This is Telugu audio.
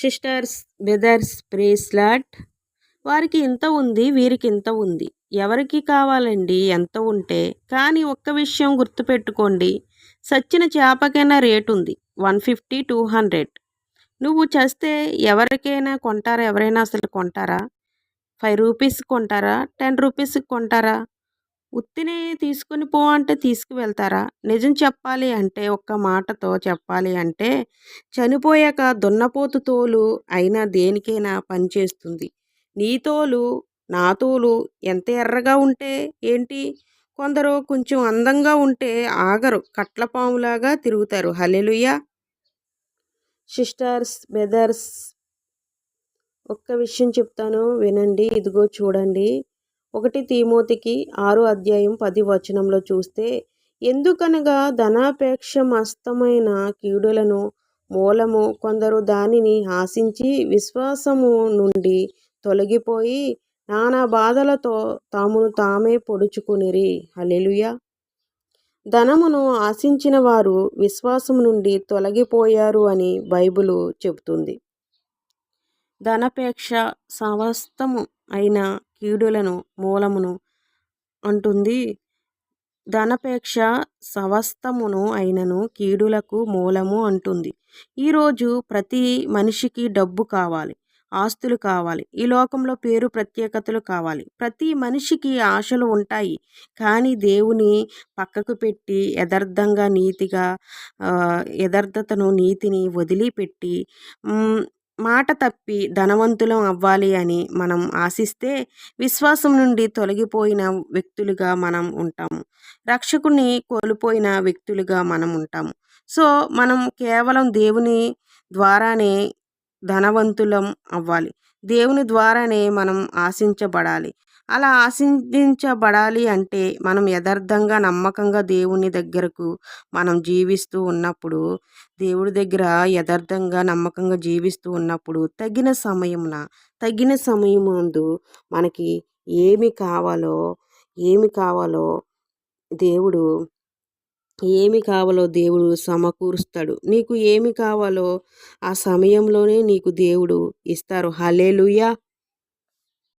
సిస్టర్స్ బ్రదర్స్ ప్రేస్లాట్ వారికి ఇంత ఉంది వీరికి ఇంత ఉంది. ఎవరికి కావాలండి? ఎంత ఉంటే. కానీ ఒక్క విషయం గుర్తుపెట్టుకోండి. సచ్చిన చేపకైనా రేటు ఉంది. One fifty two hundred. నువ్వు చేస్తే ఎవరికైనా కొంటారా? ఎవరైనా అసలు కొంటారా? ఫైవ్ రూపీస్ కొంటారా? టెన్ రూపీస్కి కొంటారా? ఉత్తిని తీసుకుని పో అంటే తీసుకువెళ్తారా? నిజం చెప్పాలి అంటే ఒక్క మాటతో చెప్పాలి అంటే చనిపోయాక దున్నపోతు తోలు అయినా దేనికైనా పనిచేస్తుంది నీ తోలు నా తోలు ఎంత ఎర్రగా ఉంటే ఏంటి? కొందరు కొంచెం అందంగా ఉంటే ఆగరు కట్లపాములాగా తిరుగుతారు. హలెలుయ్య సిస్టర్స్ బ్రదర్స్ ఒక్క విషయం చెప్తాను వినండి ఇదిగో చూడండి. ఒకటి తీమోతికి ఆరు అధ్యాయం పది వచనంలో చూస్తే ఎందుకనగా ధనాపేక్ష మస్తమైన కీడులను మూలము కొందరు దానిని ఆశించి విశ్వాసము నుండి తొలగిపోయి నానా బాధలతో తామును తామే పొడుచుకునిరి. హలెలుయ ధనమును ఆశించిన వారు విశ్వాసం నుండి తొలగిపోయారు అని బైబిలు చెబుతుంది. ధనపేక్ష సమస్తము అయిన కీడులను మూలమును అంటుంది. ధనపేక్ష సవస్తమును అయినను కీడులకు మూలము అంటుంది. ఈరోజు ప్రతి మనిషికి డబ్బు కావాలి ఆస్తులు కావాలి ఈ లోకంలో పేరు ప్రత్యేకతలు కావాలి. ప్రతి మనిషికి ఆశలు ఉంటాయి కానీ దేవుని పక్కకు పెట్టి యథార్థంగా నీతిగా యథార్థతను నీతిని వదిలిపెట్టి మాట తప్పి ధనవంతులం అవ్వాలి అని మనం ఆశిస్తే విశ్వాసం నుండి తొలగిపోయిన వ్యక్తులుగా మనం ఉంటాము రక్షకుని కోల్పోయిన వ్యక్తులుగా మనం ఉంటాము సో మనం కేవలం దేవుని ద్వారానే ధనవంతులం అవ్వాలి. దేవుని ద్వారానే మనం ఆశించబడాలి. అలా ఆశీర్దించబడాలి అంటే మనం యథార్థంగా నమ్మకంగా దేవుని దగ్గరకు మనం జీవిస్తూ ఉన్నప్పుడు దేవుడి దగ్గర యథార్థంగా నమ్మకంగా జీవిస్తూ ఉన్నప్పుడు తగిన సమయమున తగిన సమయమందు మనకి ఏమి కావాలో ఏమి కావాలో దేవుడు ఏమి కావాలో దేవుడు సమకూరుస్తాడు. నీకు ఏమి కావాలో ఆ సమయంలోనే నీకు దేవుడు ఇస్తారు. హలేలుయా